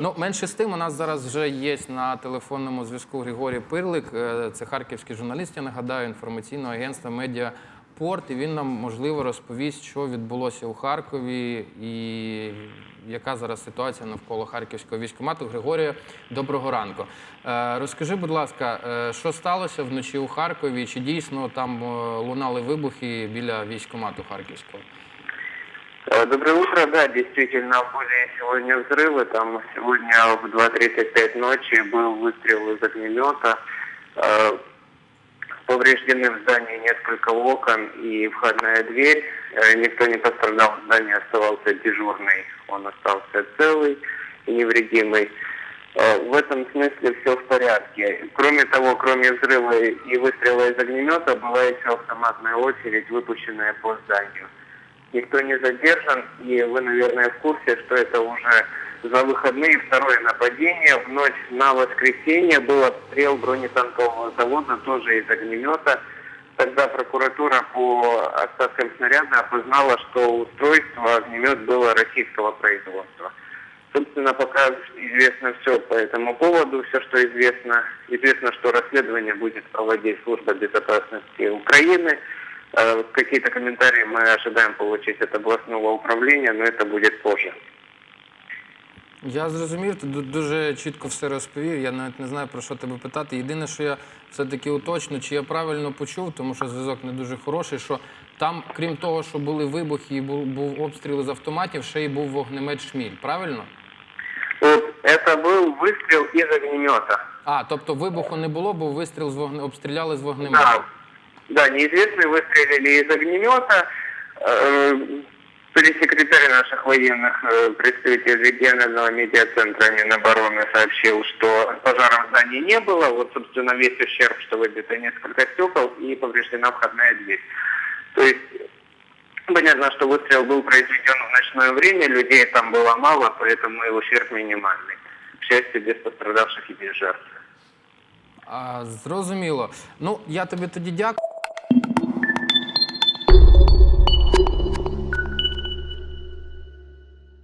Ну, менше з тим, у нас зараз вже є на телефонному зв'язку Григорій Пирлик. Е, Це харківський журналіст, я нагадаю, інформаційного агентства Медіа Порт. І він нам можливо розповість, що відбулося у Харкові і яка зараз ситуація навколо харківського військкомату. Григорія, доброго ранку. Е, Розкажи, будь ласка, е, що сталося вночі у Харкові? Чи дійсно там лунали вибухи біля військкомату Харківського? Э, Доброе утро. Да, действительно, были сегодня взрывы. Там сегодня в 2.35 ночи был выстрел из огнемета. Э, Повреждены в здании несколько окон и входная дверь. Э, Никто не пострадал. В здании оставался дежурный. Он остался целый и невредимый. В этом смысле все в порядке. Кроме того, кроме взрыва и выстрела из огнемета, была еще автоматная очередь, выпущенная по зданию никто не задержан, и вы, наверное, в курсе, что это уже за выходные второе нападение. В ночь на воскресенье был обстрел бронетанкового завода, тоже из огнемета. Тогда прокуратура по остаткам снаряда опознала, что устройство огнемет было российского производства. Собственно, пока известно все по этому поводу, все, что известно. Известно, что расследование будет проводить Служба безопасности Украины. Э, Какие-то комментарии мы ожидаем получить от областного управления, но это будет позже. Я зрозумів, ти ду- дуже чітко все розповів. Я навіть не знаю про що тебе питати. Єдине, що я все-таки уточню, чи я правильно почув, тому що зв'язок не дуже хороший. Що там, крім того, що були вибухи і був, був обстріл з автоматів, ще й був вогнемет шміль. Правильно? Вот это был выстрел из огнемета. А, тобто вибуху не було, був вистріл з вогне... обстріляли з Да, вогнемета. да, неизвестные выстрелили из огнемета. Э, Пресс-секретарь наших военных, э, представитель регионального медиацентра Минобороны сообщил, что пожара в здании не было. Вот, собственно, весь ущерб, что выбито несколько стекол и повреждена входная дверь. То есть Понятно, что выстрел был произведен в ночное время, людей там было мало, поэтому и ущерб минимальный. К счастью, без пострадавших и без жертв. А, зрозуміло. Ну, я тобі тоді дякую.